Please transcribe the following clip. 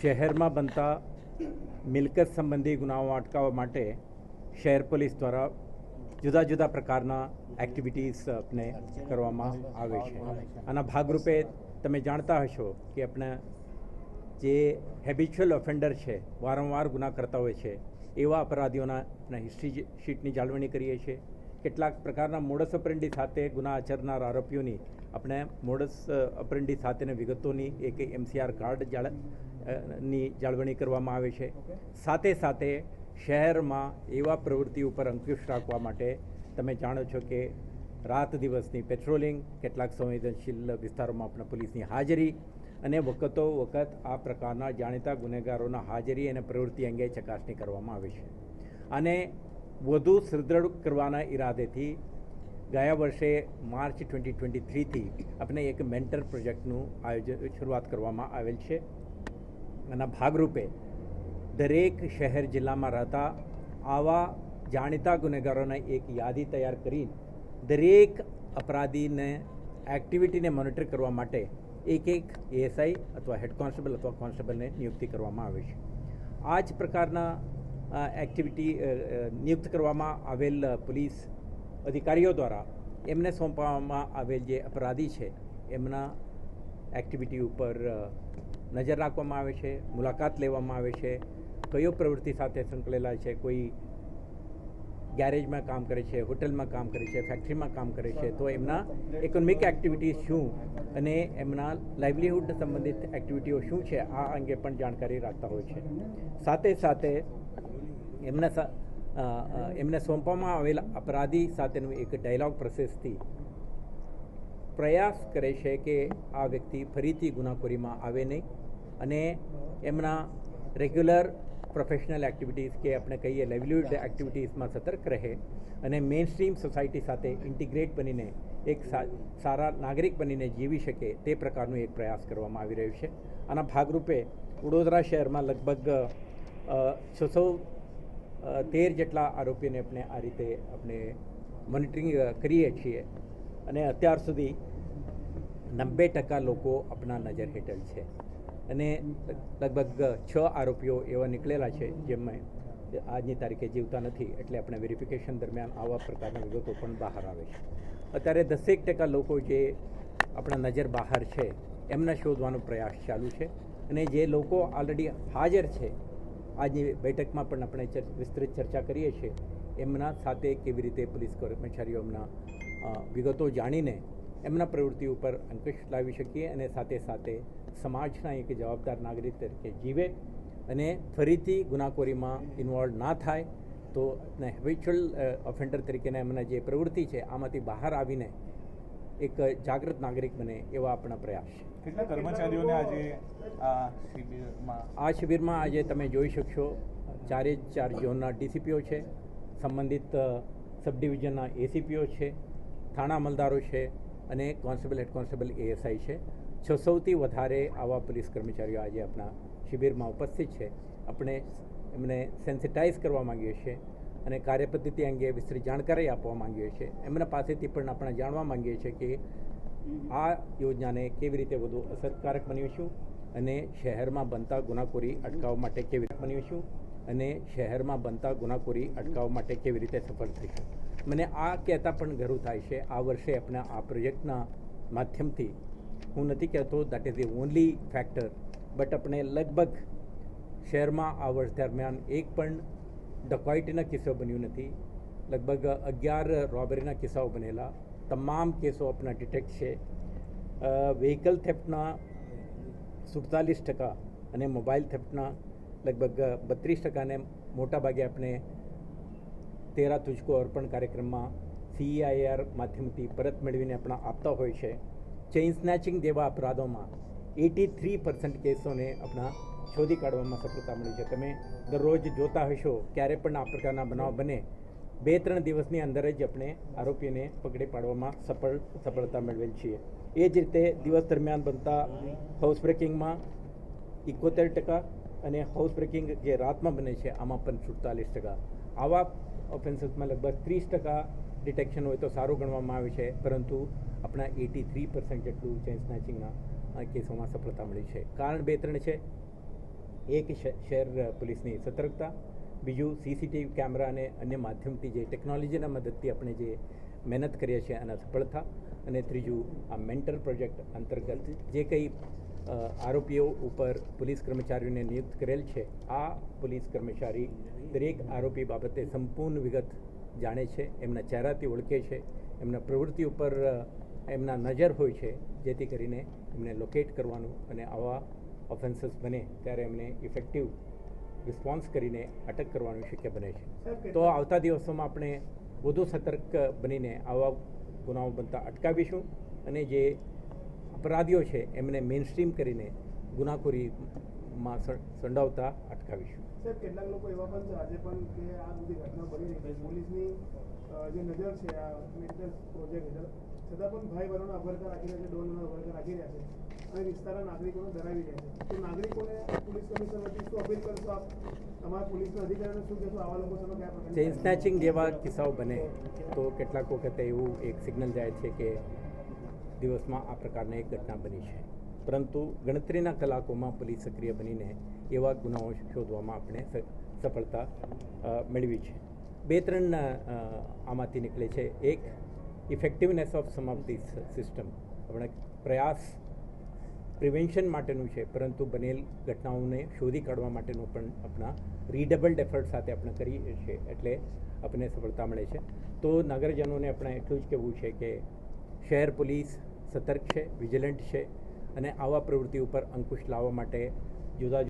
શહેરમાં બનતા મિલકત સંબંધી ગુનાઓ અટકાવવા માટે શહેર પોલીસ દ્વારા જુદા જુદા પ્રકારના એક્ટિવિટીઝ આપણે કરવામાં આવે છે. આના ભાગરૂપે તમે જાણતા હશો કે આપણે જે હેબિચ્યુઅલ ઓફેન્ડર છે, વારંવાર ગુના કરતા હોય છે, એવા અપરાધીઓના હિસ્ટ્રી શીટની જાળવણી કરીએ છીએ. કેટલાક પ્રકારના મોડસ ઓપરેન્ડી સાથે ગુના આચરનાર આરોપીઓની આપણે મોડસ ઓપરેન્ડી સાથેની વિગતોની એક એમસીઆર કાર્ડ જાળની જાળવણી કરવામાં આવે છે. સાથે સાથે શહેરમાં એવા પ્રવૃત્તિ ઉપર અંકુશ રાખવા માટે તમે જાણો છો કે રાત દિવસની પેટ્રોલિંગ કેટલાક સંવેદનશીલ વિસ્તારોમાં આપણે પોલીસની હાજરી અને વખતો વખત આ પ્રકારના જાણીતા ગુનેગારોના હાજરી અને પ્રવૃત્તિ અંગે ચકાસણી કરવામાં આવે છે. અને વધુ સુદૃઢ કરવાના ઈરાદેથી ગયા વર્ષે માર્ચ ટ્વેન્ટી ટ્વેન્ટી થ્રીથી આપણે એક મેન્ટર પ્રોજેક્ટનું આયોજન, શરૂઆત કરવામાં આવેલ છે. એના ભાગરૂપે દરેક શહેર જિલ્લામાં રહેતા આવા જાણીતા ગુનેગારોની એક યાદી તૈયાર કરી દરેક અપરાધીને એક્ટિવિટીને મોનિટર કરવા માટે એક એક એએસઆઈ અથવા હેડ કોન્સ્ટેબલ અથવા કોન્સ્ટેબલને નિયુક્તિ કરવામાં આવે છે. આ જ પ્રકારના એક્ટિવિટી નિયુક્ત કરવામાં આવેલ પોલીસ અધિકારીઓ દ્વારા એમને સોંપવામાં આવેલ જે અપરાધી છે, એમના એક્ટિવિટી ઉપર નજર રાખવામાં આવે છે, મુલાકાત લેવામાં આવે છે, કયો પ્રવૃત્તિ સાથે સંકળેલા છે, કોઈ ગેરેજમાં કામ કરે છે, હોટલમાં કામ કરે છે, ફેક્ટરીમાં કામ કરે છે, તો એમના ઇકોનોમિક એક્ટિવિટીઝ શું અને એમના લાઇવલીહુડ સંબંધિત એક્ટિવિટીઓ શું છે, આ અંગે પણ જાણકારી રાખતા હોય છે. સાથે સાથે એમના એમને સોંપવામાં આવેલા અપરાધી સાથેનું એક ડાયલોગ પ્રોસેસથી પ્રયાસ કરે છે કે આ વ્યક્તિ ફરીથી ગુનાખોરીમાં આવે નહીં અને એમના રેગ્યુલર પ્રોફેશનલ એક્ટિવિટીઝ કે આપણે કહીએ લેવલ્યુડ એક્ટિવિટીઝમાં સતર્ક રહે અને મેઇન સ્ટ્રીમ સોસાયટી સાથે ઇન્ટિગ્રેટ બનીને એક સારા નાગરિક બનીને જીવી શકે તે પ્રકારનો એક પ્રયાસ કરવામાં આવી રહ્યો છે. આના ભાગરૂપે વડોદરા શહેરમાં લગભગ છસો તેર જેટલા આરોપીઓને આપણે આ રીતે આપણે મોનિટરિંગ કરીએ છીએ. અને અત્યાર સુધી નબ્બે ટકા લોકો આપણા નજર હેઠળ છે. અને લગભગ છ આરોપીઓ એવા નીકળેલા છે જેમાં આજની તારીખે જીવતા નથી એટલે આપણે વેરિફિકેશન દરમિયાન આવા પ્રકારની વિગતો પણ બહાર આવે છે. અત્યારે દસેક ટકા લોકો જે આપણા નજર બહાર છે એમને શોધવાનો પ્રયાસ ચાલુ છે. અને જે લોકો ઓલરેડી હાજર છે આજની બેઠકમાં પણ આપણે વિસ્તૃત ચર્ચા કરીએ છીએ. એમના સાથે કેવી રીતે પોલીસ કર્મચારીઓ એમના વિગતો જાણીને એમના પ્રવૃત્તિ ઉપર અંકુશ લાવી શકીએ અને સાથે સાથે સમાજના એક જવાબદાર નાગરિક તરીકે જીવે અને ફરીથી ગુનાખોરીમાં ઇન્વોલ્વ ના થાય તો હેબિચ્યુઅલ ઓફેન્ડર તરીકેના એમના જે પ્રવૃત્તિ છે, આમાંથી બહાર આવીને એક જાગૃત નાગરિક બને એવા આપણા પ્રયાસ છે. કેટલા કર્મચારીઓને આજે આ શિબિરમાં? આ શિબિરમાં આજે તમે જોઈ શકશો ચારે ચાર ઝોનના ડીસીપીઓ છે સંબંધિત સબ ડિવિઝનના એસીપીઓ છે થાણા અમલદારો છે અને કોન્સ્ટેબલ હેડ કોન્સ્ટેબલ એએસઆઈ છે. છસોથી વધારે આવા પોલીસ કર્મચારીઓ આજે આપણા શિબિરમાં ઉપસ્થિત છે. આપણે એમને સેન્સિટાઇઝ કરવા માંગીએ છીએ. અને કાર્યપદ્ધતિ અંગે વિસ્તૃત જાણકારી આપવા માંગીએ છીએ. એમના પાસેથી પણ આપણે જાણવા માંગીએ છીએ કે આ યોજનાને કેવી રીતે વધુ અસરકારક બનીશું અને શહેરમાં બનતા ગુનાખોરી અટકાવવા માટે કેવી રીતે બનીશું અને શહેરમાં બનતા ગુનાખોરી અટકાવવા માટે કેવી રીતે સફળ થઈશું મને આ કહેતા પણ ગર્વ થાય છે. આ વર્ષે આપણે આ પ્રોજેક્ટના માધ્યમથી હું નથી કહેતો that is the only factor but આપણે લગભગ શહેરમાં આ વર્ષ દરમિયાન એક પણ ડકોઇટીના કિસ્સો બન્યું નથી. લગભગ અગિયાર રોબરીના કિસ્સાઓ બનેલા. તમામ કેસો આપણા ડિટેક્ટ છે. વ્હીકલ થેફ્ટના સુડતાલીસ ટકા અને મોબાઈલ થેફ્ટના લગભગ બત્રીસ ટકાને મોટાભાગે આપણે તેરા તુજકો અર્પણ કાર્યક્રમમાં સીઆઈઆર માધ્યમથી પરત મેળવીને આપણા આપતા હોય છે. ચેઇન સ્નેચિંગ જેવા અપરાધોમાં એટી થ્રી પર્સન્ટ કેસોને આપણા શોધી કાઢવામાં સફળતા મળી છે. તમે દરરોજ જોતા હશો ક્યારે પણ આ પ્રકારના બનાવ બને. બે ત્રણ દિવસની અંદર જ આપણે આરોપીને પકડી પાડવામાં સફળ, સફળતા મેળવેલ છીએ. એ જ રીતે દિવસ દરમિયાન બનતા હાઉસ બ્રેકિંગમાં ઇકોતેર ટકા અને હાઉસ બ્રેકિંગ જે રાતમાં બને છે, આમાં પણ સુડતાલીસ ટકા. આવા ઓફેન્સીસમાં લગભગ ત્રીસ ટકા ડિટેક્શન હોય તો સારું ગણવામાં આવે છે, પરંતુ આપણા એટી થ્રી પર્સન્ટ જેટલું ચેન સ્નેચિંગના કેસોમાં સફળતા મળી છે. કારણ બે ત્રણ છે. એક શહેર પોલીસની સતર્કતા, બીજું સીસીટીવી કેમેરા અને અન્ય માધ્યમથી જે ટેકનોલોજીના મદદથી આપણે જે મહેનત કરીએ છીએ એના સફળતા અને ત્રીજું આ મેન્ટર પ્રોજેક્ટ અંતર્ગત જે કંઈ આરોપીઓ ઉપર પોલીસ કર્મચારીઓને નિયુક્ત કરેલ છે, આ પોલીસ કર્મચારી દરેક આરોપી બાબતે સંપૂર્ણ વિગત જાણે છે, એમના ચહેરાથી ઓળખે છે, એમના પ્રવૃત્તિ ઉપર એમના નજર હોય છે, જેથી કરીને એમને લોકેટ કરવાનું અને આવા ઓફેન્સીસ બને ત્યારે એમને ઇફેક્ટિવ રિસ્પોન્સ કરીને અટક કરવાનું શક્ય બને છે. તો આવતા દિવસોમાં આપણે વધુ સતર્ક બનીને આવા ગુનાઓ બનતા અટકાવીશું અને જે અપરાધીઓ છે એમને મેઇનસ્ટ્રીમ કરીને ગુનાખોરીમાં સંડાવતા અટકાવીશું. સાહેબ કેટલાક લોકો એવા પણ છે આજે પણ કે આ બધી ઘટના બની રહી છે. પોલીસની જે નજર છે આ પ્રોજેક્ટ છતાં પણ ભાઈ બહેનોના અભરતા રાખી રહ્યા છે ડોનના અભરતા રાખી રહ્યા છે અને વિસ્તારના નાગરિકોને ધરાવી રહ્યા છે. તો નાગરિકોને પોલીસ કમિશનર વતી શું અપીલ કરશો આપ? તમારા પોલીસના અધિકારીને શું કહેશો? આવા લોકો સામે કયા ચેઇન સ્નેચિંગ જેવા કિસ્સાઓ બને તો કેટલાક વખતે એવું એક સિગ્નલ જાય છે કે દિવસમાં આ પ્રકારની એક ઘટના બની છે. પરંતુ ગણતરીના કલાકોમાં પોલીસ સક્રિય બનીને એવા ગુનાઓ શોધવામાં આપણે સફળતા મેળવી છે. બે ત્રણ આમાંથી નીકળે છે. એક effectiveness of some of this system આપણે પ્રયાસ પ્રિવેન્શન માટેનું છે, પરંતુ બનેલ ઘટનાઓને શોધી કાઢવા માટેનું પણ આપણા રીડબલ્ડ એફર્ટ સાથે આપણે કરીએ છીએ, એટલે આપણને સફળતા મળે છે. તો નગરજનોને આપણે એટલું જ કહેવું છે કે શહેર પોલીસ સતર્ક છે, વિજિલન્ટ છે અને આવા પ્રવૃત્તિ ઉપર અંકુશ લાવવા માટે જુદા